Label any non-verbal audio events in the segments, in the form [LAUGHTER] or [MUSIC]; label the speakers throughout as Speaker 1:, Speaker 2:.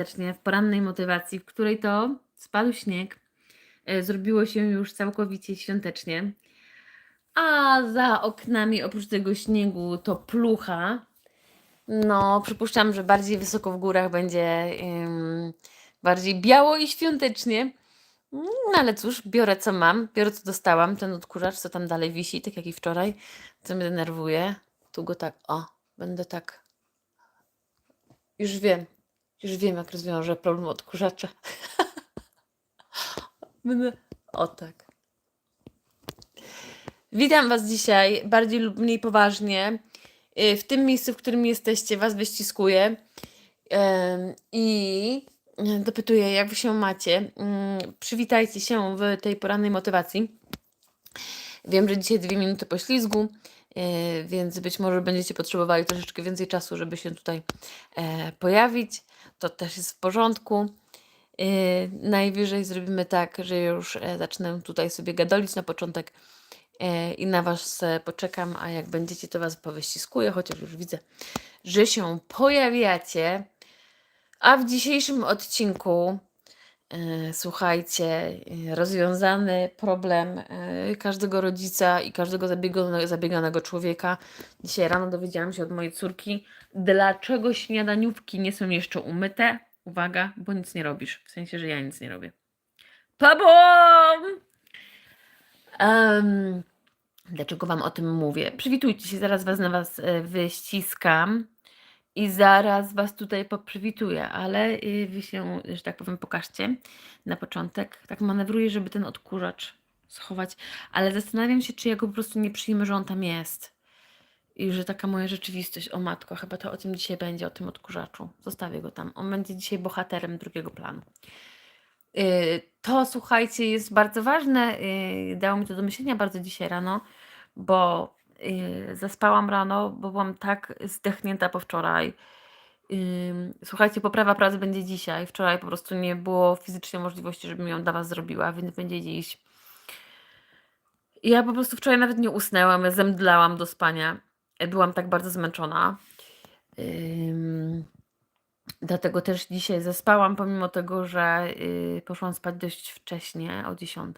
Speaker 1: serdecznie w porannej motywacji, w której to spadł śnieg. e, Zrobiło się już całkowicie świątecznie. A za oknami oprócz tego śniegu to plucha. No, przypuszczam, że bardziej wysoko w górach będzie bardziej biało i świątecznie. No ale cóż, biorę co mam, biorę co dostałam, ten odkurzacz, co tam dalej wisi, tak jak i wczoraj, co mnie denerwuje. Tu go tak, o, będę tak. Już wiem, już wiem, jak rozwiążę problem odkurzacza. [LAUGHS] O tak. Witam Was dzisiaj, bardziej lub mniej poważnie. Y, W tym miejscu, w którym jesteście, Was wyściskuję i dopytuję, jak Wy się macie. Mm, Przywitajcie się w tej porannej motywacji. Wiem, że dzisiaj dwie minuty poślizgu, y, więc być może będziecie potrzebowali troszeczkę więcej czasu, żeby się tutaj e, pojawić. To też jest w porządku. Y, Najwyżej zrobimy tak, że już e, zacznę tutaj sobie gadolić na początek e, i na Was poczekam, a jak będziecie, to Was powyściskuję, chociaż już widzę, że się pojawiacie. A w dzisiejszym odcinku, słuchajcie, e, rozwiązany problem e, każdego rodzica i każdego zabiegane- zabieganego człowieka. Dzisiaj rano dowiedziałam się od mojej córki, dlaczego śniadaniówki nie są jeszcze umyte. Uwaga, bo nic nie robisz. W sensie, że ja nic nie robię. Pabom! Um, dlaczego Wam o tym mówię? Przywitujcie się, zaraz Was na Was e, wyściskam i zaraz Was tutaj poprzywituję, ale y, Wy się, że tak powiem, pokażcie na początek. Tak manewruję, żeby ten odkurzacz schować, ale zastanawiam się, czy ja go po prostu nie przyjmę, że on tam jest. I że taka moja rzeczywistość, o matko, chyba to o tym dzisiaj będzie, o tym odkurzaczu. Zostawię go tam. On będzie dzisiaj bohaterem drugiego planu. Y, To słuchajcie, jest bardzo ważne. y, Dało mi to do myślenia bardzo dzisiaj rano, bo y, zaspałam rano, bo byłam tak zdechnięta po wczoraj. Słuchajcie, poprawa pracy będzie dzisiaj. Wczoraj po prostu nie było fizycznie możliwości, żebym ją dla Was zrobiła, więc będzie dziś. Ja po prostu wczoraj nawet nie usnęłam, zemdlałam do spania. Byłam tak bardzo zmęczona. Dlatego też dzisiaj zaspałam, pomimo tego, że y, poszłam spać dość wcześnie, o 10.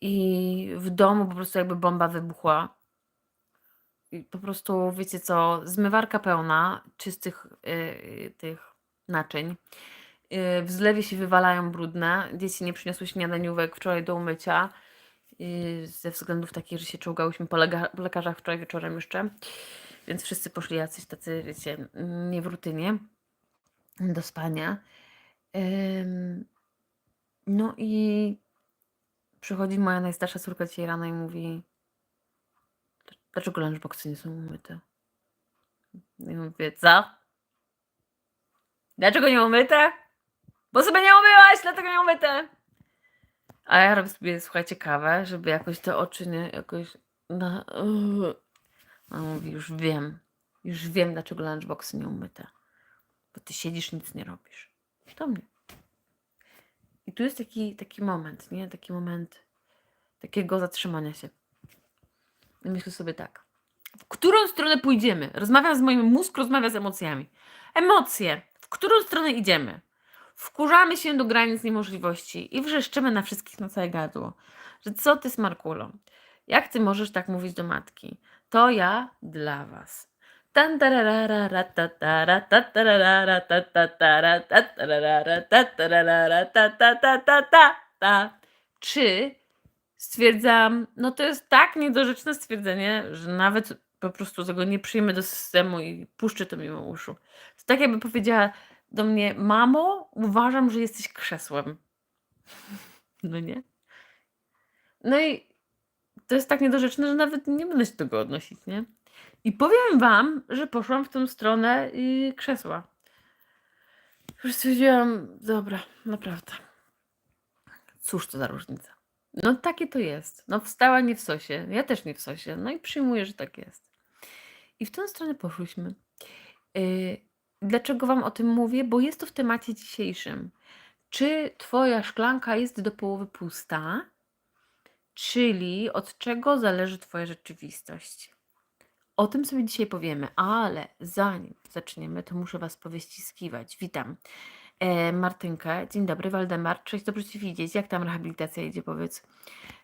Speaker 1: I w domu po prostu jakby bomba wybuchła. I po prostu, wiecie co, zmywarka pełna czystych y, tych naczyń. Y, w zlewie się wywalają brudne. Dzieci nie przyniosły śniadaniówek wczoraj do umycia. y, Ze względów takich, że się czołgałyśmy po po lekarzach wczoraj wieczorem jeszcze. Więc wszyscy poszli jacyś tacy, wiecie, nie w rutynie do spania. Ym, No i przychodzi moja najstarsza córka dzisiaj rano i mówi, dlaczego lunchboxy nie są umyte? I mówię, co? Dlaczego nie umyte? Bo sobie nie umyłaś, dlatego nie umyte. A ja robię sobie, słuchajcie, kawę, żeby jakoś te oczy nie, jakoś... Na... A mówi, już wiem, już wiem, dlaczego lunchboxy nie umyte. Bo ty siedzisz, nic nie robisz. To mnie. I tu jest taki, taki moment, nie? Taki moment takiego zatrzymania się. I myślę sobie tak. W którą stronę pójdziemy? Rozmawiam z moim mózg, rozmawia z emocjami. Emocje. W którą stronę idziemy? Wkurzamy się do granic niemożliwości i wrzeszczymy na wszystkich na całe gadło. Że co ty, Smarkulo? Jak ty możesz tak mówić do matki? To ja dla was. Czy stwierdzam, no to jest tak niedorzeczne stwierdzenie, że nawet po prostu tego nie przyjmę do systemu i puszczę to mimo uszu. To tak jakby powiedziała do mnie, mamo, uważam, że jesteś krzesłem. [LAUGHS] No nie? No i to jest tak niedorzeczne, że nawet nie będę się tego odnosić, nie? I powiem wam, że poszłam w tą stronę y, krzesła. Już stwierdziłam, dobra, naprawdę. Cóż to za różnica. No takie to jest. No wstała nie w sosie. Ja też nie w sosie. No i przyjmuję, że tak jest. I w tę stronę poszłyśmy. Y, Dlaczego wam o tym mówię? Bo jest to w temacie dzisiejszym. Czy twoja szklanka jest do połowy pusta? Czyli od czego zależy twoja rzeczywistość? O tym sobie dzisiaj powiemy, ale zanim zaczniemy, to muszę Was powyściskiwać. Witam. E, Martynkę, dzień dobry, Waldemar, cześć, dobrze Cię widzieć. Jak tam rehabilitacja idzie, powiedz?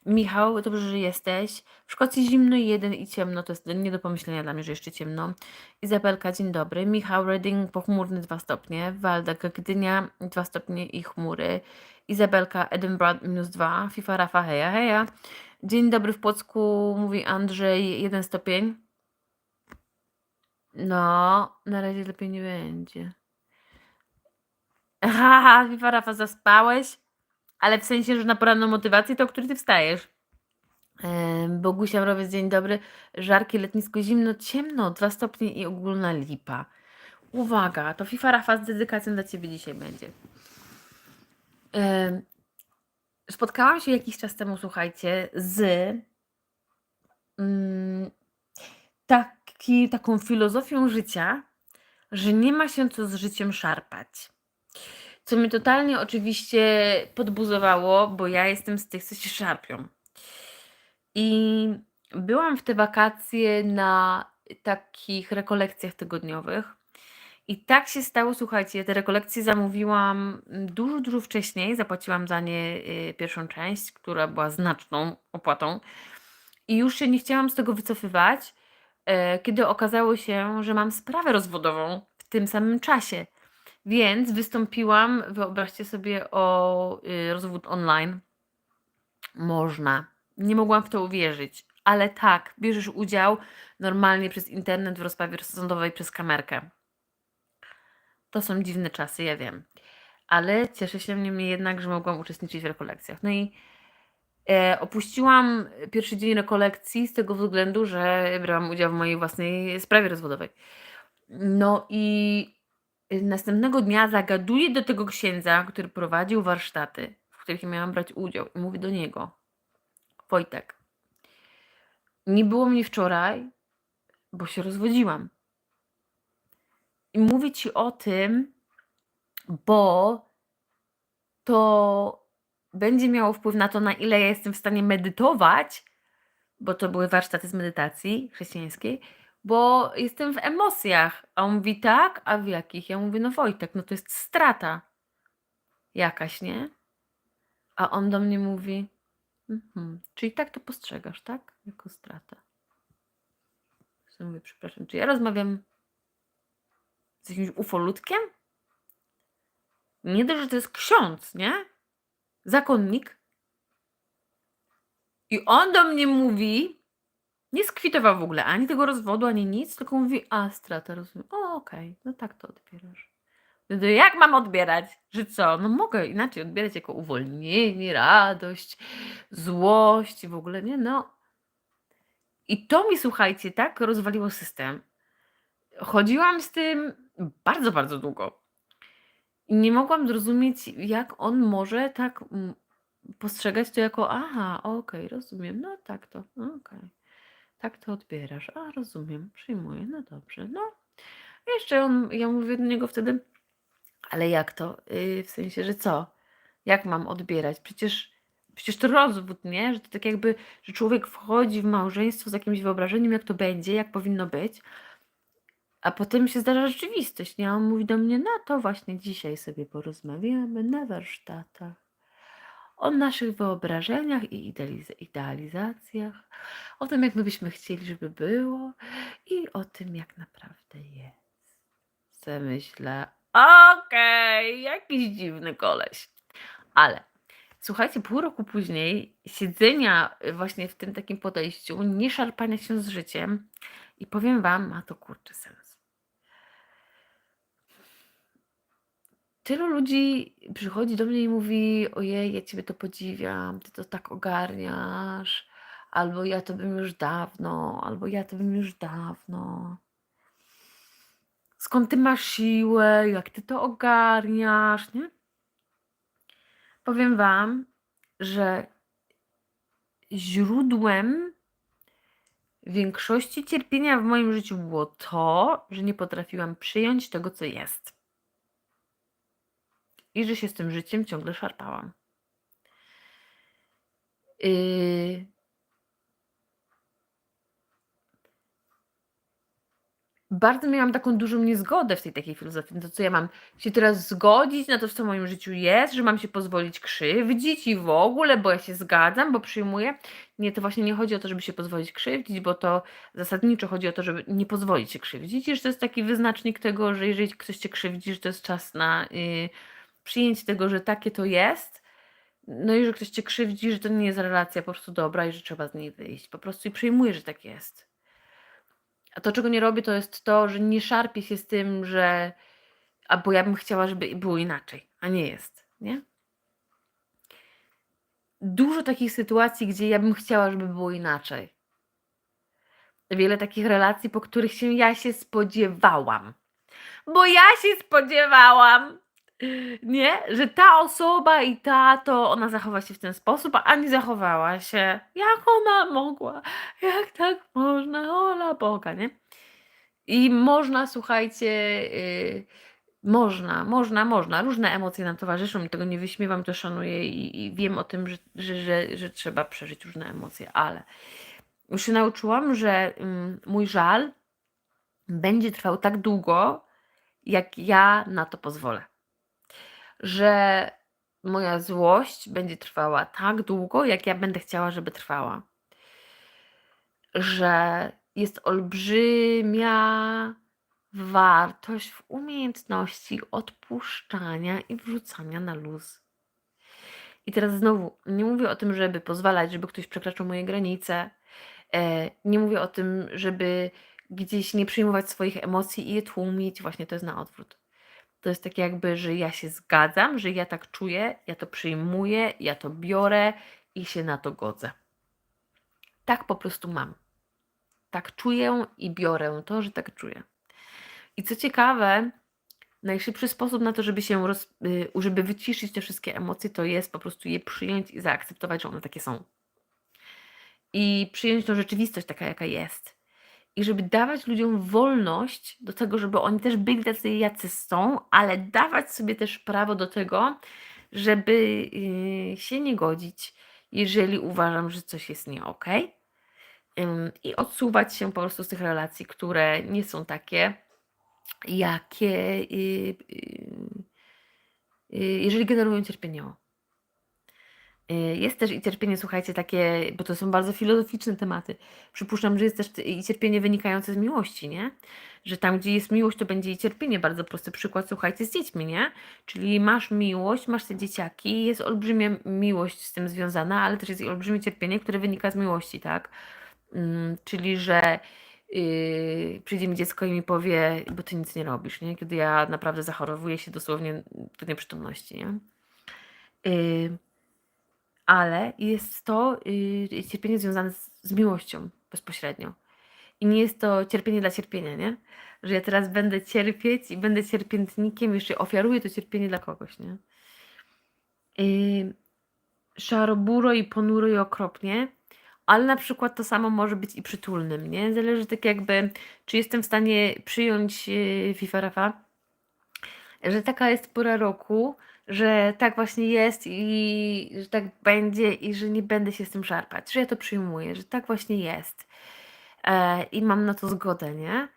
Speaker 1: Michał, dobrze, że jesteś. W Szkocji zimno jeden i ciemno, to jest nie do pomyślenia dla mnie, że jeszcze ciemno. Izabelka, dzień dobry. Michał, Reading, pochmurny 2 stopnie. Walda, Gdynia, 2 stopnie i chmury. Izabelka, Edinburgh, minus 2. FIFA, Rafa, heja, heja. Dzień dobry w Płocku, mówi Andrzej, 1 stopień. No, na razie lepiej nie będzie. Haha, [LAUGHS] FIFA, Rafa, zaspałeś? Ale w sensie, że na poranną motywację, to o której ty wstajesz? Bogusia Mrowiec, dzień dobry. Żarki, letnisko, zimno, ciemno, 2 stopnie i ogólna lipa. Uwaga, to FIFA Rafa z dedykacją dla Ciebie dzisiaj będzie. Spotkałam się jakiś czas temu, słuchajcie, z mm, taki, taką filozofią życia, że nie ma się co z życiem szarpać. Co mnie totalnie oczywiście podbuzowało, bo ja jestem z tych, co się szarpią. I byłam w te wakacje na takich rekolekcjach tygodniowych. I tak się stało, słuchajcie, te rekolekcje zamówiłam dużo, dużo wcześniej. Zapłaciłam za nie y, pierwszą część, która była znaczną opłatą. I już się nie chciałam z tego wycofywać, e, kiedy okazało się, że mam sprawę rozwodową w tym samym czasie. Więc wystąpiłam, wyobraźcie sobie, o y, rozwód online. Można. Nie mogłam w to uwierzyć, ale tak, bierzesz udział normalnie przez internet w rozprawie sądowej przez kamerkę. To są dziwne czasy, ja wiem. Ale cieszę się niemniej jednak, że mogłam uczestniczyć w rekolekcjach. No i e, opuściłam pierwszy dzień rekolekcji z tego względu, że brałam udział w mojej własnej sprawie rozwodowej. No i następnego dnia zagaduję do tego księdza, który prowadził warsztaty, w których miałam brać udział i mówię do niego, Wojtek, nie było mnie wczoraj, bo się rozwodziłam. I mówię ci o tym, bo to będzie miało wpływ na to, na ile ja jestem w stanie medytować, bo to były warsztaty z medytacji chrześcijańskiej, bo jestem w emocjach. A on mówi tak, a w jakich? Ja mówię, no Wojtek, no to jest strata jakaś, nie? A on do mnie mówi, mhm, czyli tak to postrzegasz, tak? Jako strata. Ja mówię, przepraszam, czy ja rozmawiam z jakimś ufolutkiem? Nie dość, że to jest ksiądz, nie? Zakonnik. I on do mnie mówi, nie skwitował w ogóle ani tego rozwodu, ani nic, tylko mówi, a strata, rozumiem. O, okej, no tak to odbierasz. No to jak mam odbierać? Że co? No mogę inaczej odbierać jako uwolnienie, radość, złość i w ogóle, nie? No. I to mi, słuchajcie, tak rozwaliło system. Chodziłam z tym bardzo, bardzo długo. I nie mogłam zrozumieć, jak on może tak postrzegać to jako, aha, okej, rozumiem, no tak to, okej. Tak to odbierasz. A, rozumiem, przyjmuję, no dobrze, no. Jeszcze on, ja mówię do niego wtedy, ale jak to? Yy, w sensie, że co? Jak mam odbierać? Przecież, przecież to rozwód, nie? Że to tak jakby, że człowiek wchodzi w małżeństwo z jakimś wyobrażeniem, jak to będzie, jak powinno być, a potem się zdarza rzeczywistość, nie? A on mówi do mnie, no to właśnie dzisiaj sobie porozmawiamy na warsztatach o naszych wyobrażeniach i idealiz- idealizacjach, o tym, jak my byśmy chcieli, żeby było i o tym, jak naprawdę jest. Se myślę, okej, jakiś dziwny koleś. Ale słuchajcie, pół roku później siedzenia właśnie w tym takim podejściu, nie szarpania się z życiem i powiem Wam, ma to kurczę sens. Tylu ludzi przychodzi do mnie i mówi: Ojej, ja Ciebie to podziwiam, Ty to tak ogarniasz, albo ja to bym już dawno, albo ja to bym już dawno. Skąd Ty masz siłę, jak Ty to ogarniasz, nie? Powiem Wam, że źródłem większości cierpienia w moim życiu było to, że nie potrafiłam przyjąć tego, co jest i że się z tym życiem ciągle szarpałam. Yy... bardzo miałam taką dużą niezgodę w tej takiej filozofii. To co ja mam się teraz zgodzić na to, co w moim życiu jest, że mam się pozwolić krzywdzić i w ogóle, bo ja się zgadzam, bo przyjmuję. Nie, to właśnie nie chodzi o to, żeby się pozwolić krzywdzić, bo to zasadniczo chodzi o to, żeby nie pozwolić się krzywdzić. I że to jest taki wyznacznik tego, że jeżeli ktoś cię krzywdzi, że to jest czas na y, przyjęcie tego, że takie to jest. No i że ktoś cię krzywdzi, że to nie jest relacja po prostu dobra i że trzeba z niej wyjść. Po prostu i przyjmuję, że tak jest. A to, czego nie robię, to jest to, że nie szarpię się z tym, że. A bo ja bym chciała, żeby było inaczej, a nie jest, nie? Dużo takich sytuacji, gdzie ja bym chciała, żeby było inaczej. Wiele takich relacji, po których się ja się spodziewałam. Bo ja się spodziewałam, nie? Że ta osoba i ta, to ona zachowa się w ten sposób, a nie zachowała się. Jak ona mogła? Jak tak można? Ola Boga, nie? I można, słuchajcie, yy, można, można, można. Różne emocje nam towarzyszą tego nie wyśmiewam, to szanuję i, i wiem o tym, że, że, że, że trzeba przeżyć różne emocje, ale już się nauczyłam, że ym, mój żal będzie trwał tak długo, jak ja na to pozwolę. Że moja złość będzie trwała tak długo, jak ja będę chciała, żeby trwała. Że jest olbrzymia wartość w umiejętności odpuszczania i wrzucania na luz. I teraz znowu, nie mówię o tym, żeby pozwalać, żeby ktoś przekraczał moje granice. E, nie mówię o tym, żeby gdzieś nie przyjmować swoich emocji i je tłumić. Właśnie to jest na odwrót. To jest tak jakby, że ja się zgadzam, że ja tak czuję, ja to przyjmuję, ja to biorę i się na to godzę. Tak po prostu mam. Tak czuję i biorę to, że tak czuję. I co ciekawe, najszybszy sposób na to, żeby się roz, y, żeby wyciszyć te wszystkie emocje, to jest po prostu je przyjąć i zaakceptować, że one takie są. I przyjąć tą rzeczywistość taka, jaka jest. I żeby dawać ludziom wolność do tego, żeby oni też byli tacy, jacy są, ale dawać sobie też prawo do tego, żeby yy, się nie godzić, jeżeli uważam, że coś jest nie okej. Ym, I odsuwać się po prostu z tych relacji, które nie są takie, jakie, yy, yy, jeżeli generują cierpienie. Y, Jest też i cierpienie, słuchajcie, takie, bo to są bardzo filozoficzne tematy. Przypuszczam, że jest też i cierpienie wynikające z miłości, nie? Że tam, gdzie jest miłość, to będzie i cierpienie. Bardzo prosty przykład, słuchajcie, z dziećmi, nie? Czyli masz miłość, masz te dzieciaki, jest olbrzymia miłość z tym związana, ale też jest i olbrzymie cierpienie, które wynika z miłości, tak? Mm, czyli, że yy, przyjdzie mi dziecko i mi powie, bo ty nic nie robisz, nie? Kiedy ja naprawdę zachorowuję się dosłownie do nieprzytomności, nie? Yy, ale jest to yy, cierpienie związane z, z miłością bezpośrednio. I nie jest to cierpienie dla cierpienia, nie? Że ja teraz będę cierpieć i będę cierpiętnikiem, jeszcze ofiaruję to cierpienie dla kogoś, nie? Yy, szaroburo i ponuro i okropnie, ale na przykład to samo może być i przytulnym, nie? Zależy tak jakby, czy jestem w stanie przyjąć yy, FIFA że taka jest pora roku, że tak właśnie jest i że tak będzie i że nie będę się z tym szarpać, że ja to przyjmuję, że tak właśnie jest e, i mam na to zgodę, nie?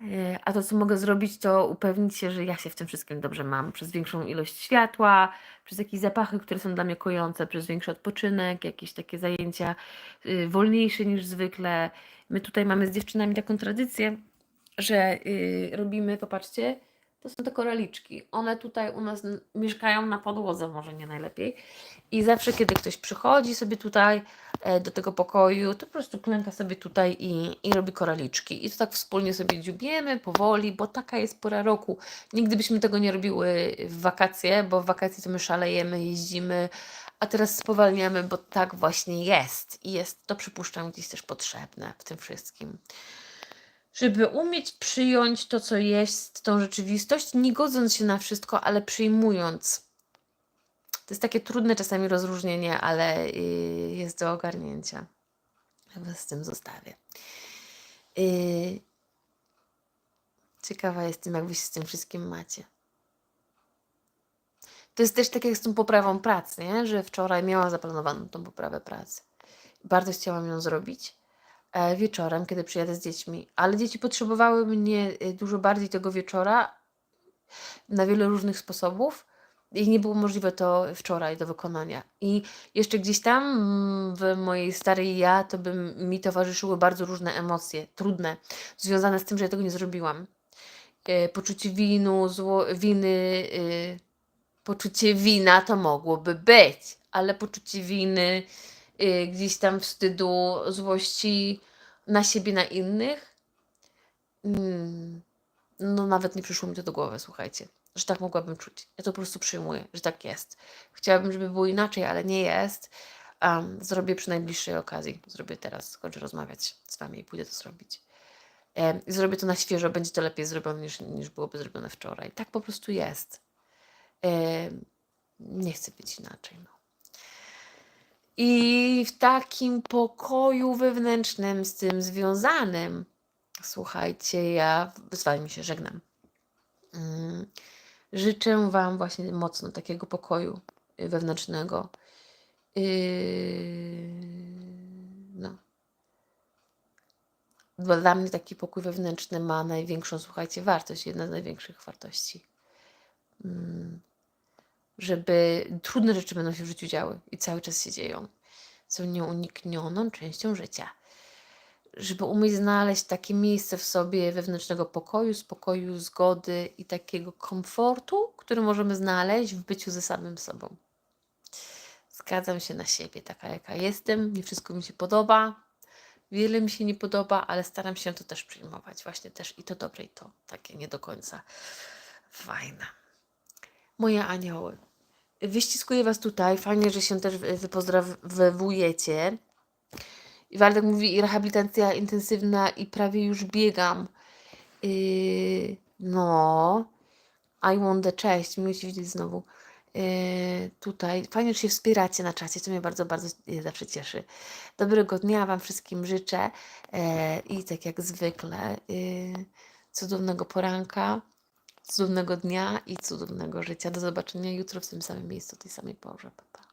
Speaker 1: E, a to, co mogę zrobić, to upewnić się, że ja się w tym wszystkim dobrze mam, przez większą ilość światła, przez jakieś zapachy, które są dla mnie kojące, przez większy odpoczynek, jakieś takie zajęcia y, wolniejsze niż zwykle. My tutaj mamy z dziewczynami taką tradycję, że y, robimy, popatrzcie, to są te koraliczki. One tutaj u nas mieszkają na podłodze, może nie najlepiej. I zawsze, kiedy ktoś przychodzi sobie tutaj e, do tego pokoju, to po prostu klęka sobie tutaj i, i robi koraliczki. I to tak wspólnie sobie dziubiemy powoli, bo taka jest pora roku. Nigdy byśmy tego nie robiły w wakacje, bo w wakacje to my szalejemy, jeździmy, a teraz spowalniamy, bo tak właśnie jest. I jest to, przypuszczam, gdzieś też potrzebne w tym wszystkim żeby umieć przyjąć to, co jest, tą rzeczywistość, nie godząc się na wszystko, ale przyjmując. To jest takie trudne czasami rozróżnienie, ale y, jest do ogarnięcia. Ja Was z tym zostawię. Y, Ciekawa jestem, jak Wy się z tym wszystkim macie. To jest też tak jak z tą poprawą pracy, nie? że wczoraj miałam zaplanowaną tą poprawę pracy. Bardzo chciałam ją zrobić, wieczorem, kiedy przyjadę z dziećmi, ale dzieci potrzebowały mnie y, dużo bardziej tego wieczora na wiele różnych sposobów i nie było możliwe to wczoraj do wykonania. I jeszcze gdzieś tam w mojej starej ja to by mi towarzyszyły bardzo różne emocje, trudne, związane z tym, że ja tego nie zrobiłam. E, Poczucie winu, zło, winy, y, poczucie wina to mogłoby być, ale poczucie winy, y, gdzieś tam wstydu, złości na siebie, na innych, mm, no nawet nie przyszło mi to do głowy, słuchajcie, że tak mogłabym czuć. Ja to po prostu przyjmuję, że tak jest. Chciałabym, żeby było inaczej, ale nie jest. Um, zrobię przy najbliższej okazji. Zrobię teraz, skończę rozmawiać z Wami i pójdę to zrobić. I zrobię to na świeżo, będzie to lepiej zrobione niż, niż byłoby zrobione wczoraj. Tak po prostu jest. Em, nie chcę być inaczej. No. I w takim pokoju wewnętrznym z tym związanym, słuchajcie, ja z Wami się żegnam. Mm, Życzę Wam właśnie mocno takiego pokoju y, wewnętrznego. Yy, No. Dla mnie taki pokój wewnętrzny ma największą, słuchajcie, wartość, jedna z największych wartości. Żeby trudne rzeczy będą się w życiu działy i cały czas się dzieją. Są nieuniknioną częścią życia. Żeby umieć znaleźć takie miejsce w sobie wewnętrznego pokoju, spokoju, zgody i takiego komfortu, który możemy znaleźć w byciu ze samym sobą. Zgadzam się na siebie, taka jaka jestem. Nie wszystko mi się podoba. Wiele mi się nie podoba, ale staram się to też przyjmować. Właśnie też i to dobre, i to takie nie do końca fajne. Moje anioły. Wyściskuję Was tutaj. Fajnie, że się też wy- wypozdrawujecie. I Waldek mówi, i rehabilitacja intensywna, i prawie już biegam. Yy, no. I wonder, cześć, miło widzieć znowu. Yy, tutaj. Fajnie, że się wspieracie na czacie, to mnie bardzo, bardzo zawsze cieszy. Dobrego dnia Wam wszystkim życzę yy, i tak jak zwykle yy, cudownego poranka, cudownego dnia i cudownego życia. Do zobaczenia jutro w tym samym miejscu, tej samej porze. Pa, pa.